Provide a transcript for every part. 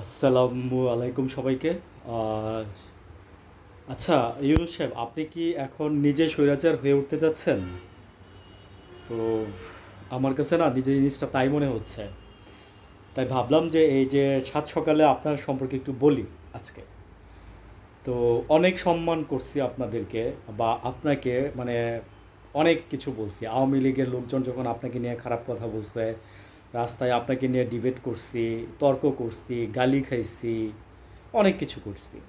আসসালামু আলাইকুম সবাইকে। আচ্ছা ইউনুস সাহেব, আপনি কি এখন নিজে স্বৈরাচার হয়ে উঠতে যাচ্ছেন? তো আমার কাছে না নিজের জিনিসটা তাই মনে হচ্ছে। তাই ভাবলাম যে এই যে সাত সকালে আপনার সম্পর্কে একটু বলি আজকে। তো অনেক সম্মান করছি আপনাদেরকে বা আপনাকে মানে অনেক কিছু বলছি। আওয়ামী লীগের লোকজন যখন আপনাকে নিয়ে খারাপ কথা বলছে রাস্তায় আপনাকে নিয়ে ডিবেট করছি, তর্ক করছি, গালি খাইছি, অনেক কিছু করছি।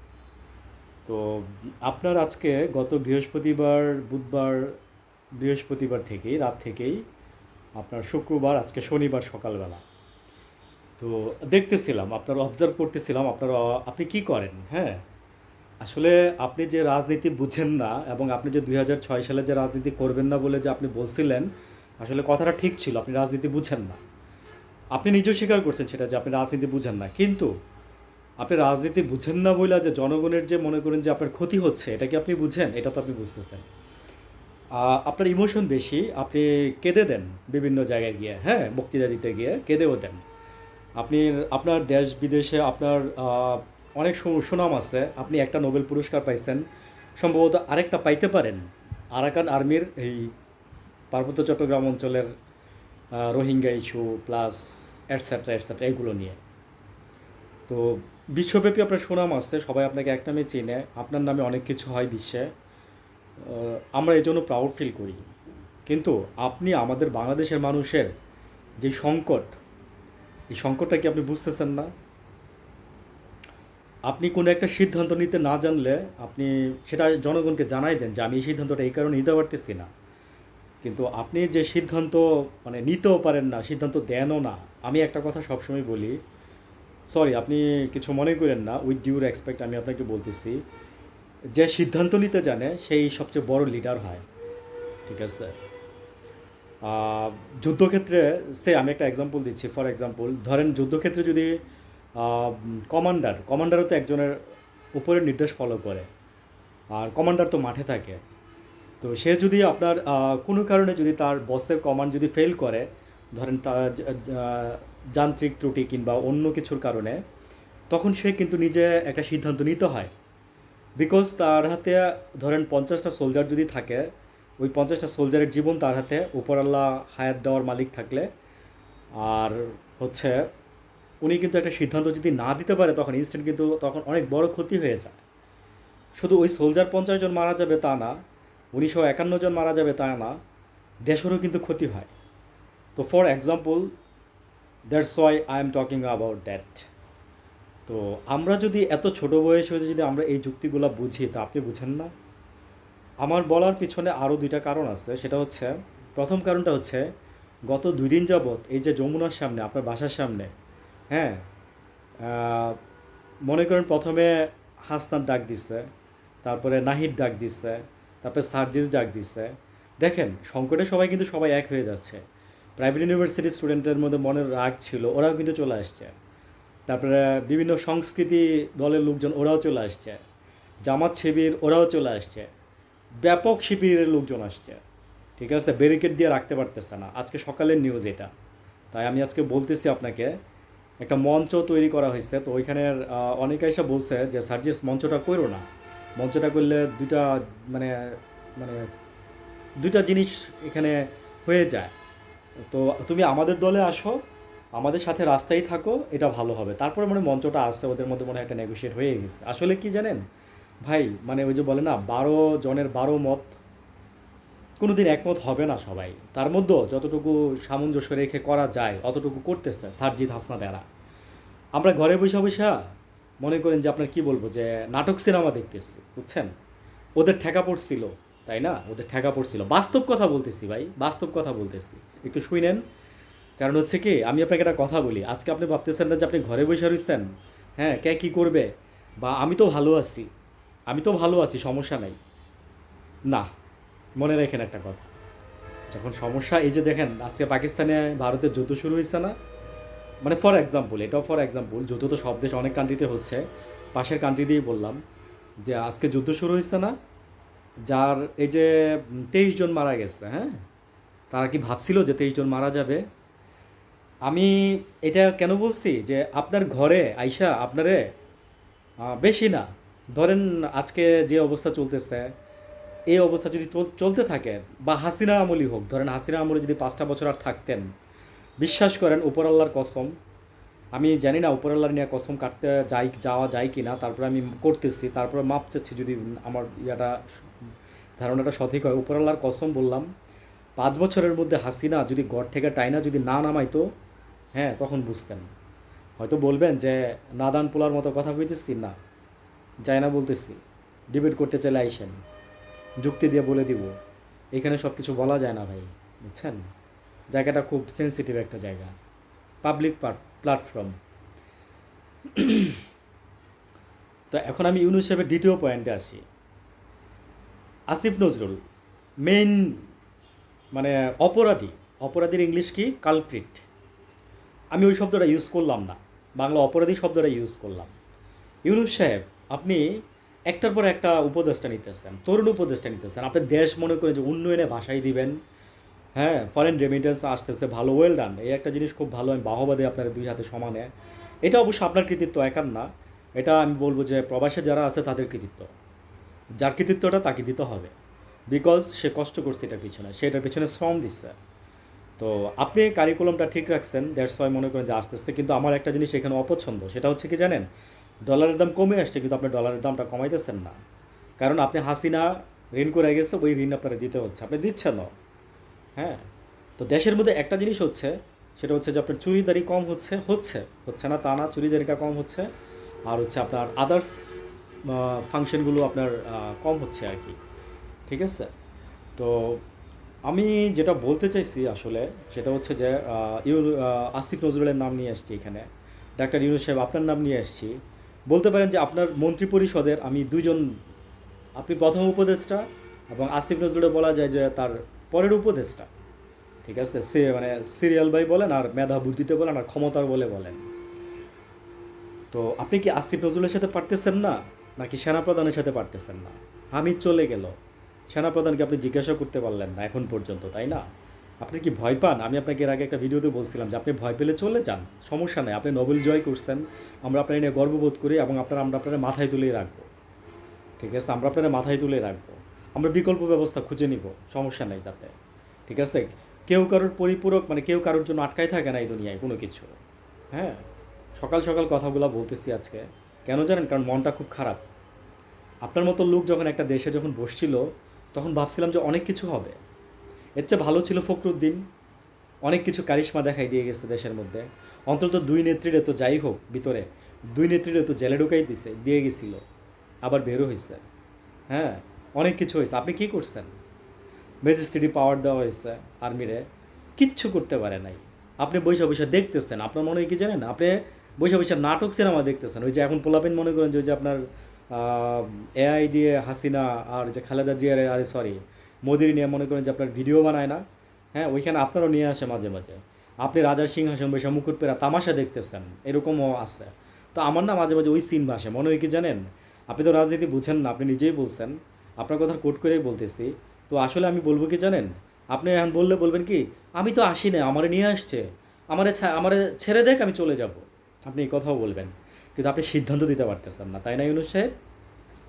তো আপনার আজকে গত বৃহস্পতিবার, বুধবার, বৃহস্পতিবার থেকেই, রাত থেকেই আপনার শুক্রবার, আজকে শনিবার সকালবেলা। তো দেখতেছিলাম, আপনার অবজার্ভ করতেছিলাম, আপনার, আপনি কি করেন? হ্যাঁ? আসলে আপনি যে রাজনীতি বুঝেন না এবং আপনি যে দু হাজার ছয় সালে যে রাজনীতি করবেন না বলে যে আপনি বলছিলেন, আসলে কথাটা ঠিক ছিল, আপনি রাজনীতি বুঝেন না। আপনি নিজেও স্বীকার করছেন সেটা যে আপনি রাজনীতি বুঝেন না। কিন্তু আপনি রাজনীতি বুঝেন না বলে যে জনগণের যে মনে করেন যে আপনার ক্ষতি হচ্ছে, এটা কি আপনি বুঝেন? এটা তো আপনি বুঝতেছেন। আপনার ইমোশন বেশি, আপনি কেঁদে দেন বিভিন্ন জায়গায় গিয়ে হ্যাঁ? বক্তৃতা দিতে গিয়ে কেঁদেও দেন। আপনি, আপনার দেশ বিদেশে আপনার অনেক সুনাম আছে। আপনি একটা নোবেল পুরস্কার পাইছেন। সম্ভবত আরেকটা পাইতে পারেন। আরাকান আর্মির এই পার্বত্য চট্টগ্রাম অঞ্চলের Rohingya issue plus etcetera etcetera এগুলো নিয়ে। তো বিশ্বব্যাপী আপনার সুনাম আছে সবাই আপনাকে এক নামে চেনে, আপনার নামে অনেক কিছু হয় বিশ্বে। আমরা এই জন্য প্রাউড ফিল করি। কিন্তু আপনি আমাদের বাংলাদেশের মানুষের যে সংকট, এই সংকটটা কি আপনি বুঝতেছেন না? আপনি কোনো একটা সিদ্ধান্ত নিতে না জানলে আপনি সেটা জনগণকে জানাই দেন যে আমি এই সিদ্ধান্তটা এই কারণে নিতে পারতেছি না। কিন্তু আপনি যে সিদ্ধান্ত মানে নিতেও পারেন না, সিদ্ধান্ত দেনও না, আমি একটা কথা সবসময় বলি সরি আপনি কিছু মনে করেন না উইথ ডিউ রেসপেক্ট আমি আপনাকে বলতেছি, যে সিদ্ধান্ত নিতে জানে, সেই সবচেয়ে বড় লিডার হয়, ঠিক আছে? যুদ্ধক্ষেত্রে, সে আমি একটা এক্সাম্পল দিচ্ছি ফর এক্সাম্পল ধরেন যুদ্ধক্ষেত্রে যদি কমান্ডার কমান্ডারও তো একজনের উপরে নির্দেশ ফলো করে, আর কমান্ডার তো মাঠে থাকে তো সে যদি আপনার কোনো কারণে যদি তার বসের কমান্ড যদি ফেল করে, ধরেন তার যান্ত্রিক ত্রুটি কিংবা অন্য কিছুর কারণে, তখন সে কিন্তু নিজে একটা সিদ্ধান্ত নিতে হয়। বিকজ তার হাতে, ধরেন পঞ্চাশটা সোলজার যদি থাকে, ওই পঞ্চাশটা সোলজারের জীবন তার হাতে উপরাল্লাহ হায়াত দেওয়ার মালিক থাকলে, আর হচ্ছে উনি কিন্তু একটা সিদ্ধান্ত যদি না দিতে পারে, তখন ইনস্ট্যান্ট কিন্তু তখন অনেক বড় ক্ষতি হয়ে যায়। শুধু ওই সোলজার পঞ্চাশ জন মারা যাবে তা না উনিশশো একান্ন জন মারা যাবে তা না, দেশেরও কিন্তু ক্ষতি হয়। তো for example that's why I am talking about that তো আমরা যদি এত ছোট বয়সে যদি আমরা এই যুক্তিগুলো বুঝি, তা আপনি বুঝেন না? আমার বলার পিছনে আরও দুইটা কারণ আছে। সেটা হচ্ছে, প্রথম কারণটা হচ্ছে, গত দুই দিন যাবৎ এই যে যমুনার সামনে, আপনার বাসার সামনে হ্যাঁ মনে করেন প্রথমে হাসনার ডাক দিছে, তারপরে নাহিদ ডাক দিচ্ছে তারপরে সার্জিস ডাক দিচ্ছে দেখেন, সংকটে সবাই কিন্তু সবাই এক হয়ে যাচ্ছে। প্রাইভেট ইউনিভার্সিটির স্টুডেন্টের মধ্যে মনের রাগ ছিল, ওরাও কিন্তু চলে আসছে। তারপরে বিভিন্ন সংস্কৃতি দলের লোকজন, ওরাও চলে আসছে। জামাত শিবির, ওরাও চলে আসছে। ব্যাপক শিবিরের লোকজন আসছে। ঠিক আছে? ব্যারিকেড দিয়ে রাখতে পারতেছে না। আজকে সকালের নিউজ এটা। তাই আমি আজকে বলতেছি আপনাকে, একটা মঞ্চ তৈরি করা হয়েছে। তো ওইখানের অনেকে এসে বলছে যে, সার্জিস, মঞ্চটা করো না। মঞ্চটা করলে দুইটা মানে মানে দুইটা জিনিস এখানে হয়ে যায়। তো তুমি আমাদের দলে আসো, আমাদের সাথে রাস্তায় থাকো, এটা ভালো হবে। তারপরে মানে মঞ্চটা আসছে, ওদের মধ্যে মনে হয় একটা নেগোশিয়েট হয়ে গেছে। আসলে কি জানেন? ভাই মানে ওই যে বলে না, বারো জনের বারো মত কোনো দিন একমত হবে না সবাই। তার মধ্যেও যতটুকু সামঞ্জস্য রেখে করা যায়, অতটুকু করতেছে সারজিৎ হাসনাত এরা। আমরা ঘরে বসে বসে মনে করেন যে আপনার কি বলব যে নাটক সিনেমা দেখতেছি, বুঝছেন? ওদের ঠেকা পড়ছিল, তাই না? ওদের ঠেকা পড়ছিল। বাস্তব কথা বলতেছি ভাই, বাস্তব কথা বলতেছি। একটু শুনেন, কারণ হচ্ছে কি, আমি আপনাকে একটা কথা বলি। আজকে আপনি ভাবতেছেন না যে আপনি ঘরে বসে রয়েছেন হ্যাঁ কে কী করবে? বা আমি তো ভালো আছি। আমি তো ভালো আছি, সমস্যা নাই। না, মনে রাখেন একটা কথা। যখন সমস্যা, এই যে দেখেন, আজকে পাকিস্তানে ভারতের যুদ্ধ শুরু হয়েছে না? মানে ফর এক্সাম্পল এটাও ফর এক্সাম্পল যুদ্ধ তো সব দেশ অনেক কান্ট্রিতে হচ্ছে। পাশের কান্ট্রি দিয়েই বললাম যে আজকে যুদ্ধ শুরু হয়েছে না, যার এই যে তেইশ জন মারা গেছে হ্যাঁ? তারা কি ভাবছিল যে তেইশ জন মারা যাবে? আমি এটা কেন বলছি যে আপনার ঘরে আইসা আপনারে বেশি না। ধরেন আজকে যে অবস্থা চলতেছে, এই অবস্থা যদি চল- চলতে থাকে, বা হাসিনা আমলই হোক, ধরেন হাসিনা আমলে যদি পাঁচটা বছর আর থাকতেন বিশ্বাস করেন উপর আল্লাহর কসম। আমি জানি না উপর আল্লাহর নিয়ে কসম কাটতে যাই, যাওয়া যায় কি না তারপরে আমি করতেছি, তারপরে মাপ চাচ্ছি যদি আমার ইয়াটা ধারণাটা সঠিক হয়। উপর আল্লাহর কসম বললাম, পাঁচ বছরের মধ্যে হাসিনা যদি গড় থেকে টাইনা যদি না নামাইতো হ্যাঁ তখন বুঝতেন। হয়তো বলবেন যে, নাদান পোলার মতো কথা কইতেছি না, যাই না বলতেছি ডিবেট করতে চাইলে আইসেন, যুক্তি দিয়ে বলে দিব। এখানে সব কিছু বলা যায় না ভাই, বুঝছেন? জায়গাটা খুব সেন্সিটিভ একটা জায়গা। পাবলিক প্ল্যাটফর্ম তো এখন আমি ইউনুস সাহেবের দ্বিতীয় পয়েন্টে আসি। আসিফ নজরুল মেইন মানে অপরাধী। অপরাধীর ইংলিশ কি? কালপ্রিট আমি ওই শব্দটা ইউজ করলাম না। বাংলা অপরাধী শব্দটা ইউজ করলাম। ইউনুস সাহেব, আপনি একটার পর একটা উপদেষ্টা নিতেছেন, তরুণ উপদেষ্টা নিতেছেন। আপনি দেশ মনে করে যে উন্নয়নে ভাষাই দিবেন হ্যাঁ ফরেন রেমিটেন্স আসতেছে, ভালো ওয়েল ডান এই একটা জিনিস খুব ভালো, আমি বাহবাদে আপনার দুই হাতে সমানে এটা অবশ্য আপনার কৃতিত্ব, একার না। এটা আমি বলব যে প্রবাসে যারা আছে, তাদের কৃতিত্ব। যার কৃতিত্বটা, তাকে দিতে হবে। বিকজ সে কষ্ট করছে এটার পিছনে। সে এটার পিছনে শ্রম দিচ্ছে। তো আপনি কারিকুলামটা ঠিক রাখছেন দ্যাটস ওয়াই মনে করেন যে আসতেছে। কিন্তু আমার একটা জিনিস এখানে অপছন্দ, সেটা হচ্ছে কি জানেন? ডলারের দাম কমে আসছে, কিন্তু আপনি ডলারের দামটা কমাইতেছেন না। কারণ আপনি হাসিনা ঋণ করে গেছে, ওই ঋণ আপনারা দিতে হচ্ছে। আপনি দিচ্ছেন না হ্যাঁ। তো দেশের মধ্যে একটা জিনিস হচ্ছে, সেটা হচ্ছে যে আপনার চুরিদারি কম হচ্ছে হচ্ছে হচ্ছে না, তা না, চুরিদারিটা কম হচ্ছে, আর হচ্ছে আপনার আদার্স ফাংশনগুলো আপনার কম হচ্ছে আর কি। ঠিক আছে? তো আমি যেটা বলতে চাইছি আসলে, সেটা হচ্ছে যে ইউ আসিফ নজরুলের নাম নিয়ে আসছি এখানে। ডাক্তার ইউনুস সাহেব, আপনার নাম নিয়ে আসছি। বলতে পারেন যে আপনার মন্ত্রী পরিষদের আমি দুইজন, আপনি প্রথম উপদেষ্টা এবং আসিফ নজরুলে বলা যায় যে তার পরের উপদেষ্টা ঠিক আছে? সে মানে সিরিয়াল বাই বলেন আর মেধা বুদ্ধিতে বলেন আর ক্ষমতার বলে বলেন। তো আপনি কি আসিফ নজরুলের সাথে পারতেছেন না? নাকি সেনাপ্রধানের সাথে পারতেছেন না? আমি চলে গেল। সেনাপ্রধানকে আপনি জিজ্ঞাসা করতে পারলেন না এখন পর্যন্ত, তাই না? আপনি কি ভয় পান? আমি আপনাকে এর আগে একটা ভিডিওতে বলছিলাম যে আপনি ভয় পেলে চলে যান। সমস্যা নেই, আপনি নোবেল জয় করছেন। আমরা আপনার নিয়ে গর্ববোধ করি এবং আপনারা আমরা আপনার মাথায় তুলেই রাখব। ঠিক আছে? আমরা আপনার মাথায় তুলে রাখব। আমরা বিকল্প ব্যবস্থা খুঁজে নিব, সমস্যা নেই তাতে। ঠিক আছে? কেউ কারোর পরিপূরক মানে কেউ কারোর জন্য আটকাই থাকে না এই দুনিয়ায় কোনো কিছু। হ্যাঁ? সকাল সকাল কথাগুলো বলতেছি আজকে। কেন জানেন? কারণ মনটা খুব খারাপ। আপনার মতো লোক যখন একটা দেশে যখন বসছিল, তখন ভাবছিলাম যে অনেক কিছু হবে। এর চেয়ে ভালো ছিল ফখরুদ্দিন। অনেক কিছু কারিশমা দেখাই দিয়ে গেছে দেশের মধ্যে। অন্তত দুই নেত্রীরে তো যাই হোক, ভিতরে। দুই নেত্রীরে তো জেলে ঢুকাই দিছে, দিয়ে গেছিল। আবার বেরো হয়েছে হ্যাঁ? অনেক কিছু হয়েছে। আপনি কি করছেন? ম্যাজিস্ট্রেটি পাওয়ার দেওয়া হয়েছে আর্মিরে কিচ্ছু করতে পারে নাই। আপনি বৈশা বৈশা দেখতেছেন। আপনার মনে হয় কি জানেন? আপনি বৈশা বৈশা নাটক, সিনেমা দেখতেছেন। ওই যে এখন পোলাপেন মনে করেন যে ওই যে আপনার এআই দিয়ে হাসিনা আর যে খালেদা জিয়ার, আরে সরি মোদির নিয়ে মনে করেন যে আপনার ভিডিও বানায় না। হ্যাঁ ওইখানে আপনারও নিয়ে আসে মাঝে মাঝে। আপনি রাজার সিংহাসন বৈশা মুকুট পেরা তামাশা দেখতেছেন। এরকমও আছে। তো আমার না মাঝে মাঝে ওই সিন ভাসে মনে হয় কি জানেন? আপনি তো রাজনীতি বুঝেন না, আপনি নিজেই বলছেন। আপনার কথা কোট করেই বলতেছি। তো আসলে আমি বলব কি জানেন? আপনি এখন বললে বলবেন কি, আমি তো আসি না, আমারে নিয়ে আসছে। আমারে আমারে ছেড়ে দেখ, আমি চলে যাব। আপনি এই কথাও বলবেন। কিন্তু আপনি সিদ্ধান্ত দিতে পারতেছেন না, তাই না, ইউনুস সাহেব?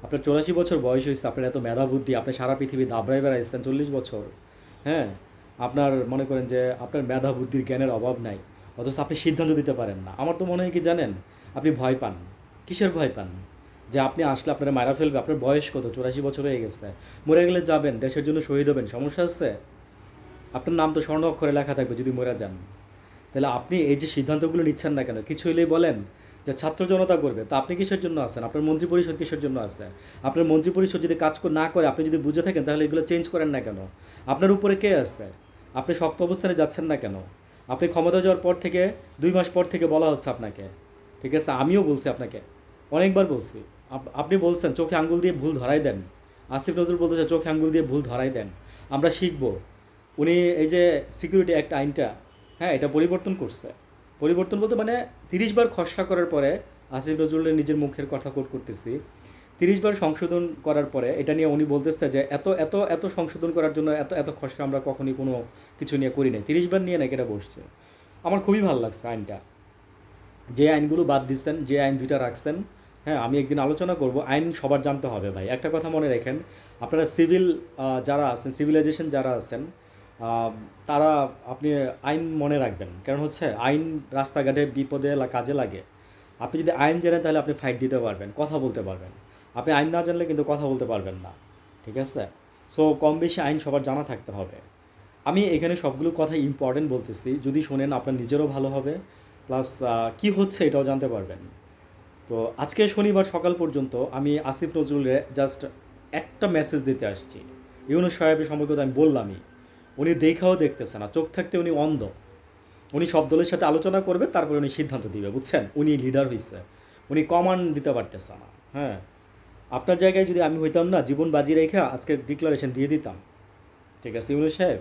আপনার চৌরাশি বছর বয়স হয়েছে আপনার এত মেধা বুদ্ধি, আপনি সারা পৃথিবী দাবড়াই বেড়াইছেন চল্লিশ বছর। হ্যাঁ? আপনার মনে করেন যে আপনার মেধা বুদ্ধির জ্ঞানের অভাব নাই। অথচ আপনি সিদ্ধান্ত দিতে পারেন না। আমার তো মনে হয় কি জানেন? আপনি ভয় পান। কিসের ভয় পান? যে আপনি আসলে আপনারা মারা ফেলবে, আপনার বয়স কত? চৌরাশি বছর হয়ে গেছে। মরে গেলে যাবেন, দেশের জন্য শহীদ হবেন। সমস্যা আছে? আপনার নাম তো স্বর্ণ অক্ষরে লেখা থাকবে যদি মরে যান। তাহলে আপনি এই যে সিদ্ধান্তগুলো নিচ্ছেন না কেন? কিছু হলেই বলেন যে ছাত্র জনতা করবে। তা আপনি কিসের জন্য আছেন? আপনার মন্ত্রী পরিষদ কিসের জন্য আছে? আপনার মন্ত্রী পরিষদ যদি কাজ না করে, আপনি যদি বুঝে থাকেন, তাহলে এগুলো চেঞ্জ করেন না কেন? আপনার উপরে কে আছে? আপনি শক্ত অবস্থানে যাচ্ছেন না কেন? আপনি ক্ষমতা যাওয়ার পর থেকে, দুই মাস পর থেকে বলা হচ্ছে আপনাকে। ঠিক আছে? আমিও বলছি আপনাকে। অনেকবার বলছি। আপনি বলছেন, চোখে আঙ্গুল দিয়ে ভুল ধরাই দেন। আসিফ নজরুল বলতেছে, চোখে আঙ্গুল দিয়ে ভুল ধরাই দেন। আমরা শিখব। উনি এই যে সিকিউরিটি অ্যাক্ট আইনটা হ্যাঁ এটা পরিবর্তন করছে। পরিবর্তন বলতে মানে তিরিশ বার খসড়া করার পরে আসিফ নজরুলের নিজের মুখের কথা কোট করতেছি। তিরিশ বার সংশোধন করার পরে এটা নিয়ে উনি বলতেছে যে, এত এত এত সংশোধন করার জন্য এত এত খসড়া আমরা কখনই কোনো কিছু নিয়ে করি নাই। তিরিশ বার নিয়ে নাকি এটা বসছে। আমার খুবই ভালো লাগছে আইনটা। যে আইনগুলো বাদ দিচ্ছেন যে আইন দুইটা রাখছেন হ্যাঁ আমি একদিন আলোচনা করব। আইন সবার জানতে হবে ভাই। একটা কথা মনে রাখেন, আপনারা সিভিল যারা আছেন সিভিলাইজেশন যারা আছেন তারা আপনি আইন মনে রাখবেন। কারণ হচ্ছে আইন রাস্তাঘাটে বিপদে কাজে লাগে। আপনি যদি আইন জানেন, তাহলে আপনি ফাইট দিতে পারবেন, কথা বলতে পারবেন। আপনি আইন না জানলে কিন্তু কথা বলতে পারবেন না। ঠিক আছে? সো কম বেশি আইন সবার জানা থাকতে হবে। আমি এখানে সবগুলো কথা ইম্পর্টেন্ট বলতেছি। যদি শোনেন, আপনার নিজেরও ভালো হবে। প্লাস কি হচ্ছে এটাও জানতে পারবেন। তো আজকে শনিবার সকাল পর্যন্ত আমি আসিফ নজরুলের জাস্ট একটা মেসেজ দিতে আসছি। ইউনুস সাহেবের সম্পর্কে আমি বললামই। উনি দেখাও দেখতেছে না, চোখ থাকতে উনি অন্ধ। উনি সব দলের সাথে আলোচনা করবে, তারপরে উনি সিদ্ধান্ত দিবে, বুঝছেন? উনি লিডার হয়েছে উনি কমান্ড দিতে পারতেছে না হ্যাঁ? আপনার জায়গায় যদি আমি হইতাম না, জীবন বাজি রেখে আজকে ডিক্লারেশন দিয়ে দিতাম। ঠিক আছে, ইউনুস সাহেব?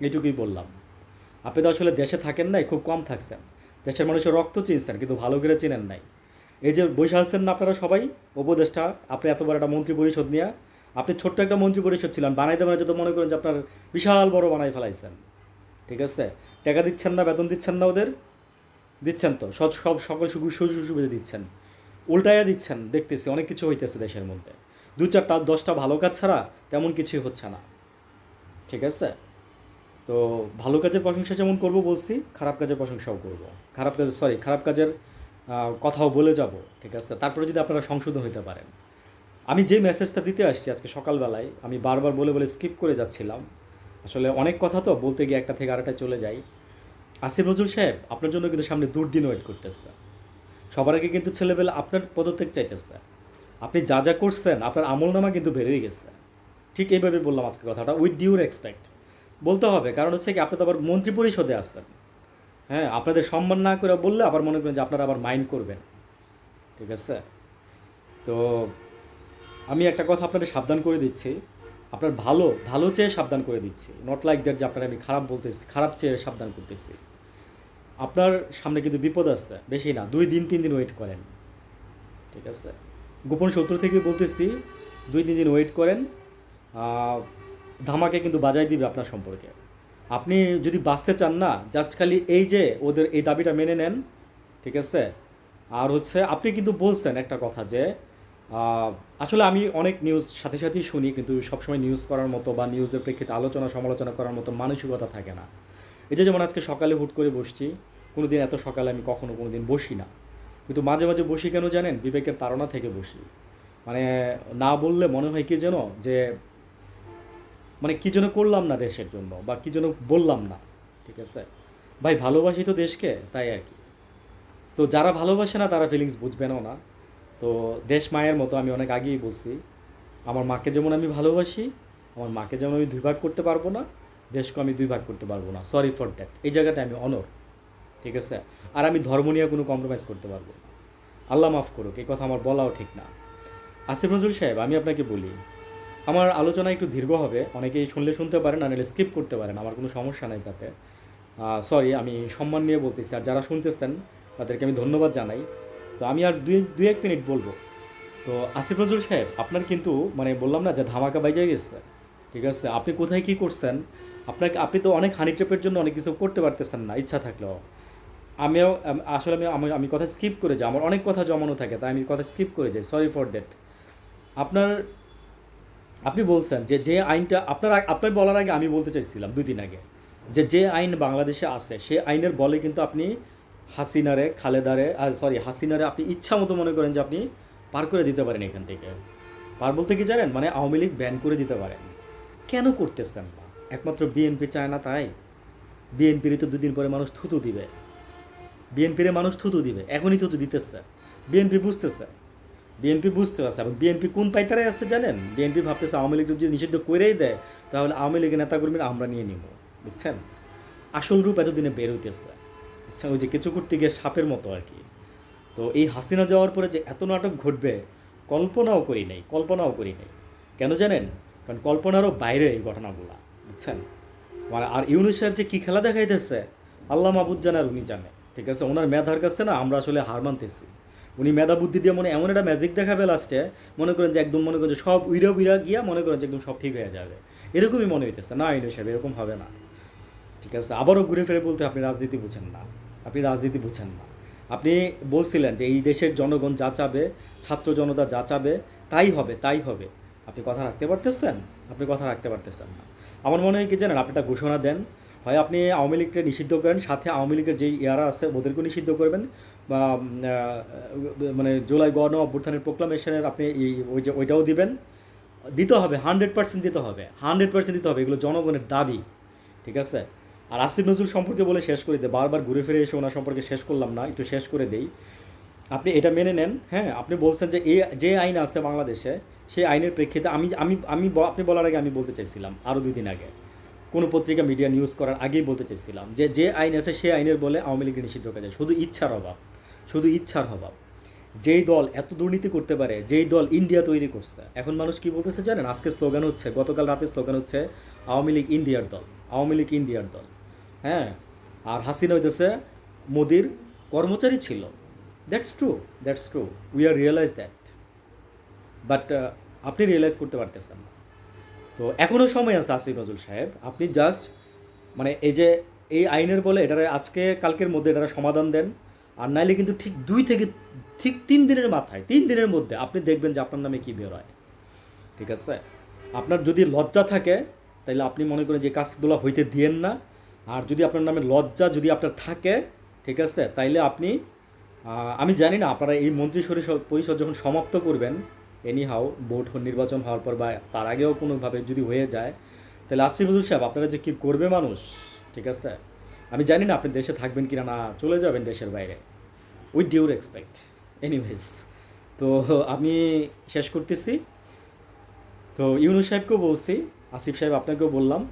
এইটুকুই বললাম। আপনি তো আসলে দেশে থাকেন নাই, খুব কম থাকছেন। দেশের মানুষের রক্ত চিনছেন, কিন্তু ভালো করে চেনেন নাই। এই যে বসে আছেন না আপনারা সবাই? উপদেষ্টা, আপনি এত বড় একটা মন্ত্রী পরিষদ নিয়ে, আপনি ছোট্ট একটা মন্ত্রী পরিষদ ছিলেন বানাইতে বানাইতে তো মনে করেন যে আপনার বিশাল বড় বানাই ফেলাইছেন। ঠিক আছে? টাকা দিচ্ছেন না, বেতন দিচ্ছেন না ওদের? দিচ্ছেন তো, সব সব সকল সুযোগ সুবিধা দিচ্ছেন। উল্টাইয়া দিচ্ছেন, দেখতেছি, অনেক কিছু হইতেছে দেশের মধ্যে। দু চারটা, দশটা ভালো কাজ ছাড়া তেমন কিছুই হচ্ছে না। ঠিক আছে? তো ভালো কাজের প্রশংসা যেমন করব বলছি, খারাপ কাজের প্রশংসাও করব। খারাপ কাজের সরি খারাপ কাজের কথাও বলে যাব, ঠিক আছে? তারপরে যদি আপনারা সংশোধন হইতে পারেন। আমি যে মেসেজটা দিতে আসছি আজকে সকালবেলায়, আমি বারবার বলে বলে স্কিপ করে যাচ্ছিলাম। আসলে অনেক কথা তো, বলতে গিয়ে একটা থেকে আরেকটা চলে যাই আসিফ নজরুল সাহেব, আপনার জন্য কিন্তু সামনে দুর্দিন ওয়েট করতেছে। সবার আগে কিন্তু ছেলেবেলা আপনার পদত্যাগ চাইতেছে। আপনি যা যা করছেন, আপনার আমলনামা কিন্তু বেড়েই গেছে। ঠিক এইভাবে বললাম আজকে কথাটা উইথ ডিউর এক্সপেক্ট বলতে হবে, কারণ হচ্ছে কি, আপনি তো আবার মন্ত্রী পরিষদে আসছেন হ্যাঁ আপনাদের সম্মান না করে বললে আবার মনে করেন যে আপনারা আবার মাইন্ড করবেন। ঠিক আছে? তো আমি একটা কথা আপনাদের সাবধান করে দিচ্ছি। আপনার ভালো ভালো চেয়ে সাবধান করে দিচ্ছি। নট লাইক দ্যাট যে আপনার আমি খারাপ বলতেছি, খারাপ চেয়ে সাবধান করতেছি। আপনার সামনে কিন্তু বিপদ আসছে বেশি না, দুই দিন, তিন দিন ওয়েট করেন। ঠিক আছে? গোপন শত্রু থেকে বলতেছি, দুই, তিন দিন ওয়েট করেন। ধামাকে কিন্তু বাজাই দিবে আপনার সম্পর্কে। আপনি যদি বাঁচতে চান না জাস্ট খালি এই যে ওদের এই দাবিটা মেনে নেন, ঠিক আছে? আর হচ্ছে আপনি কিন্তু বলছেন একটা কথা যে আসলে আমি অনেক নিউজ সাথে সাথেই শুনি, কিন্তু সবসময় নিউজ করার মতো বা নিউজের প্রেক্ষিতে আলোচনা সমালোচনা করার মতো মানসিকতা থাকে না। এই যে যেমন আজকে সকালে হুট করে বসছি কোনো দিন এত সকালে আমি কখনো কোনো দিন বসি না। কিন্তু মাঝে মাঝে বসি কেন জানেন? বিবেকের তাড়না থেকে বসি। মানে না বললে মনে হয় কি যেন? যে মানে কী যেন করলাম না দেশের জন্য বা কী যেন বললাম না, ঠিক আছে? ভাই, ভালোবাসি তো দেশকে, তাই আর কি। তো যারা ভালোবাসে না, তারা ফিলিংস বুঝবেনও না। তো দেশ মায়ের মতো, আমি অনেক আগেই বলছি, আমার মাকে যেমন আমি ভালোবাসি, আমার মাকে যেমন আমি দুই ভাগ করতে পারব না, দেশকে আমি দুই ভাগ করতে পারব না। সরি ফর দ্যাট এই জায়গাটা আমি অনর ঠিক আছে? আর আমি ধর্ম নিয়ে কোনো কম্প্রোমাইজ করতে পারব না। আল্লাহ মাফ করুক, এই কথা আমার বলাও ঠিক না। আসিফ নজরুল সাহেব, আমি আপনাকে বলি আমার আলোচনা একটু দীর্ঘ হবে। অনেকেই শুনলে শুনতে পারেন আর স্কিপ করতে পারেন, আমার কোনো সমস্যা নাই তাতে। সরি আমি সম্মান নিয়ে বলতেছি, আর যারা শুনতেছেন, তাদেরকে আমি ধন্যবাদ জানাই। তো আমি আর দুই দুই এক মিনিট বলব। তো আসিফ নজরুল সাহেব, আপনার কিন্তু মানে বললাম না যে ধামাকা বাইজে গেছে। ঠিক আছে, আপনি কোথায় কী করছেন? আপনাকে, আপনি তো অনেক হানি ট্রেপের জন্য অনেক কিছু করতে পারতেছেন না, ইচ্ছা থাকলেও। আমিও আসলে আমি আমি আমি কথা স্কিপ করে যাই। আমার অনেক কথা জমানো থাকে, তাই আমি কথা স্কিপ করে যাই। সরি ফর দ্যাট আপনার আপনি বলছেন যে যে আইনটা আপনার আপনার বলার আগে আমি বলতে চাইছিলাম দুই দিন আগে যে যে আইন বাংলাদেশে আছে, সেই আইনের বলে কিন্তু আপনি হাসিনারে, খালেদারে সরি হাসিনারে আপনি ইচ্ছা মতো মনে করেন যে আপনি পার করে দিতে পারেন এখান থেকে। পার বলতে কি জানেন? মানে আওয়ামী লীগ ব্যান করে দিতে পারেন। কেন করতেছেন না? একমাত্র বিএনপি চায় না তাই? বিএনপির তো দুদিন পরে মানুষ থুতু দিবে। বিএনপির মানুষ থুতু দিবে। এখনই থুতু দিতেছে। বিএনপি বুঝতেছে। বিএনপি বুঝতে পারছে। এবং বিএনপি কোন পাইতারায় আছে জানেন? বিএনপি ভাবতেছে আওয়ামী লীগ যদি নিষিদ্ধ করেই দেয়, তাহলে আওয়ামী লীগের নেতাকর্মীরা আমরা নিয়ে নিব। বুঝছেন? আসল রূপ এতদিনে বের হইতেছে। বুঝছেন? ওই যে কিছু করতে গিয়ে সাপের মতো আর কি। তো এই হাসিনা যাওয়ার পরে যে এত নাটক ঘটবে, কল্পনাও করি নাই, কল্পনাও করি নাই। কেন জানেন? কারণ কল্পনারও বাইরে এই ঘটনাগুলো। বুঝছেন? মানে আর ইউনুস সাহেব যে কী খেলা দেখাইতেছে, আল্লাহ মাহবুদ জানার উনি জানে। ঠিক আছে? ওনার মেধার কাছে না আমরা আসলে হার মানতেছি। উনি মেধা বুদ্ধি দিয়ে মনে এমন একটা ম্যাজিক দেখাবে লাস্টে মনে করেন যে একদম মনে করেন যে সব উইরা উইরা গিয়া মনে করেন যে একদম সব ঠিক হয়ে যাবে। এরকমই মনে হইতেছে। না ইউনুস সাহেব, এরকম হবে না। ঠিক আছে, আবারও ঘুরে ফিরে বলতে আপনি রাজনীতি বুঝেন না। আপনি রাজনীতি বুঝেন না। আপনি বলছিলেন যে এই দেশের জনগণ যা চাবে, ছাত্র জনতা যা চাবে, তাই হবে তাই হবে। আপনি কথা রাখতে পারতেছেন? আপনি কথা রাখতে পারতেছেন না। আমার মনে হয় কি জানেন, আপনি একটা ঘোষণা দেন হয় আপনি আওয়ামী লীগকে নিষিদ্ধ করেন, সাথে আওয়ামী লীগের যেই ইয়ারা আছে, ওদেরকেও নিষিদ্ধ করবেন। বা মানে জুলাই গণ অভ্যুত্থানের প্রোক্লামেশনের আপনি এই, ওই যে, ওইটাও দিবেন। দিতে হবে হান্ড্রেড পার্সেন্ট দিতে হবে হান্ড্রেড পার্সেন্ট দিতে হবে, এগুলো জনগণের দাবি, ঠিক আছে? আর আসিফ নজরুল সম্পর্কে বলে শেষ করে দেয় বারবার ঘুরে ফিরে এসে ওনার সম্পর্কে শেষ করলাম না, একটু শেষ করে দেই। আপনি এটা মেনে নেন হ্যাঁ আপনি বলছেন যে এই যে আইন আছে বাংলাদেশে, সেই আইনের প্রেক্ষিতে আমি আমি আমি আপনি বলার আগে আমি বলতে চাইছিলাম আরও দুই দিন আগে। কোনো পত্রিকা মিডিয়া নিউজ করার আগেই বলতে চাইছিলাম যে যে আইন আছে সেই আইনের বলে আওয়ামী লীগকে নিষিদ্ধ করা যায়। শুধু ইচ্ছার অভাব। শুধু ইচ্ছার অভাব। যেই দল এত দুর্নীতি করতে পারে, যেই দল ইন্ডিয়া তৈরি করছে, এখন মানুষ কি বলতেছে জানেন? আজকে স্লোগান হচ্ছে, গতকাল রাতে স্লোগান হচ্ছে, আওয়ামী লীগ ইন্ডিয়ার দল, আওয়ামী লীগ ইন্ডিয়ার দল। হ্যাঁ? আর হাসিনা হইতেছে, মোদির কর্মচারী ছিল। That's true that's true we are realise that but আপনি রিয়েলাইজ করতে পারতেছেন না। তো এখনও সময় আছে আসিফ নজরুল সাহেব, আপনি জাস্ট মানে এই যে এই আইনের বলে এটার আজকে, কালকের মধ্যে এটার সমাধান দেন, আর নাইলে কিন্তু ঠিক দুই থেকে, ঠিক তিন দিনের মাথায়, তিন দিনের মধ্যে আপনি দেখবেন যে আপনার নামে কী বের হয় ঠিক আছে? আপনার যদি লজ্জা থাকে তাহলে আপনি মনে করেন যে কাজগুলো হইতে দিয়েন না। আর যদি আপনার নামে লজ্জা যদি আপনার থাকে, ঠিক আছে? তাইলে আপনি আমি জানি না, আপনারা এই মন্ত্রী পরিষদ যখন সমাপ্ত করবেন এনি হাও ভোট নির্বাচন হওয়ার পর বা তার আগেও কোনোভাবে যদি হয়ে যায়, তাহলে আসিফ নজরুল সাহেব, আপনারা যে কী করবে মানুষ? ঠিক আছে? আমি জানি না আপনি দেশে থাকবেন কিনা না, চলে যাবেন দেশের বাইরে। উইথ ডিউ রেসপেক্ট এনিওয়েজ তো আমি শেষ করতেছি। তো ইউনুস সাহেবকেও বলছি, আসিফ সাহেব আপনাকেও বললাম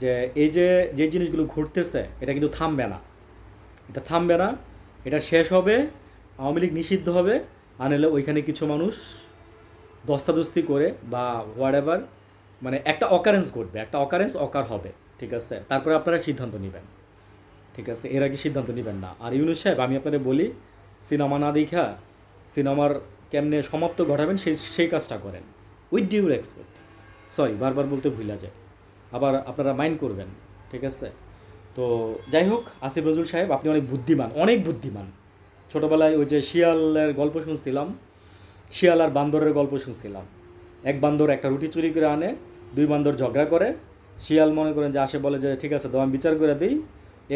যে এই যে যে জিনিসগুলো ঘটতেছে, এটা কিন্তু থামবে না। এটা থামবে না, এটা শেষ হবে, আওয়ামী লীগ নিষিদ্ধ হবে আনলে ওইখানে কিছু মানুষ দস্তাদস্তি করে বা হোয়াট এভার মানে একটা অকারেন্স ঘটবে, একটা অকারেন্স অকার হবে, ঠিক আছে? তারপরে আপনারা সিদ্ধান্ত নেবেন, ঠিক আছে? এর আগে সিদ্ধান্ত নেবেন না। আর ইউনুস সাহেব, আমি আপনাদের বলি, সিনেমা না দেখা, সিনেমার কেমনে সমাপ্ত ঘটাবেন, সেই সেই কাজটা করেন। উইথ ডিউ রেসপেক্ট সরি বারবার বলতে ভুলা যায় আবার আপনারা মাইন্ড করবেন, ঠিক আছে? তো যাই হোক, আসিফ নজরুল সাহেব, আপনি অনেক বুদ্ধিমান অনেক বুদ্ধিমান। ছোটোবেলায় ওই যে শিয়ালের গল্প শুনছিলাম শিয়াল আর বান্দরের গল্প শুনছিলাম। এক বান্দর একটা রুটি চুরি করে আনে, দুই বান্দর ঝগড়া করে। শিয়াল মনে করেন যে আসে বলে যে, ঠিক আছে তো আমি বিচার করে দিই।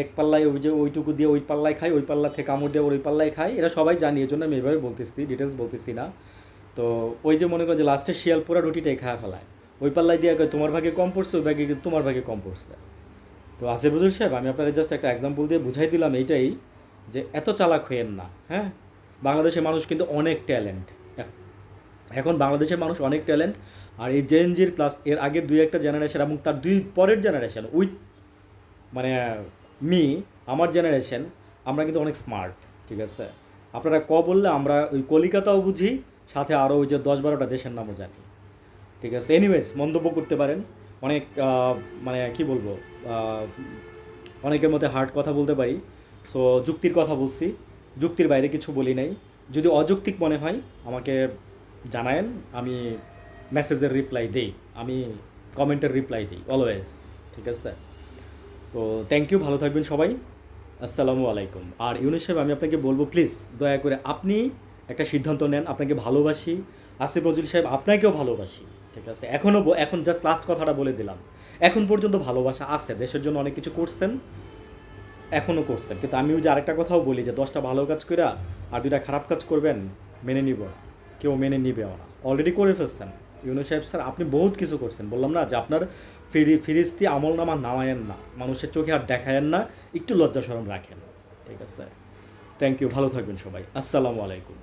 এক পাল্লায় ওই যে ওইটুকু দিয়ে ওই পাল্লায় খাই, ওই পাল্লা থেকে কামড় দিয়ে ওই পাল্লায় খাই। এরা সবাই জানি, এই জন্য আমি এভাবে বলতেছি ডিটেলস বলতেছি না। তো ওই যে মনে করেন যে লাস্টে শিয়াল পুরো রুটিটাই খাওয়া ফেলায়। ওই পাল্লায় দিয়ে তোমার ভাগে কম পড়ছে, ওই ভাগে কিন্তু তোমার ভাগে কম পড়ছে। তো আসিফ নজরুল সাহেব, আমি আপনাকে জাস্ট একটা এক্সাম্পল দিয়ে বুঝাই দিলাম এইটাই যে, এত চালাক হইয়েন না। হ্যাঁ? বাংলাদেশের মানুষ কিন্তু অনেক ট্যালেন্ট এখন বাংলাদেশের মানুষ অনেক ট্যালেন্ট আর এই জেনজির প্লাস এর আগের দুই একটা জেনারেশন এবং তার দুই পরের জেনারেশন উইথ মানে মি আমার জেনারেশন আমরা কিন্তু অনেক স্মার্ট ঠিক আছে? আপনারা ক বললে আমরা ওই কলিকাতাও বুঝি, সাথে আরও ওই যে দশ বারোটা দেশের নামও জানি, ঠিক আছে? এনিওয়েজ মন্তব্য করতে পারেন, অনেক মানে কি বলব অনেকের মধ্যে হার্ড কথা বলতে পারি সো যুক্তির কথা বলছি, যুক্তির বাইরে কিছু বলি নাই, যদি অযৌক্তিক মনে হয়, আমাকে জানায়েন, আমি মেসেজের রিপ্লাই দিই, আমি কমেন্টের রিপ্লাই দিই অলওয়েজ ঠিক আছে? তো থ্যাংক ইউ ভালো থাকবেন সবাই, আসসালামু আলাইকুম। আর ইউনুস সাহেব, আমি আপনাকে বলব প্লিজ দয়া করে আপনি একটা সিদ্ধান্ত নেন, আপনাকে ভালোবাসি। আসিফ নজরুল সাহেব, আপনাকেও ভালোবাসি, ঠিক আছে? এখনও এখন জাস্ট লাস্ট কথাটা বলে দিলাম। এখন পর্যন্ত ভালোবাসা আছে, দেশের জন্য অনেক কিছু করছেন, এখনও করছেন। কিন্তু আমি ওই যে আরেকটা কথাও বলি যে, দশটা ভালো কাজ কইরা আর দুইটা খারাপ কাজ করবেন, মেনে নিব। কেউ মেনে নিবেও না। অলরেডি করে ফেলছেন। ইউনো সাহেব, স্যার, আপনি বহুত কিছু করছেন। বললাম না যে আপনার ফিরি, ফিরিস্তি আমল নামা নামায়েন না। মানুষের চোখে আর দেখায়েন না। একটু লজ্জা সরম রাখেন। ঠিক আছে? থ্যাংক ইউ ভালো থাকবেন সবাই। আসসালামু আলাইকুম।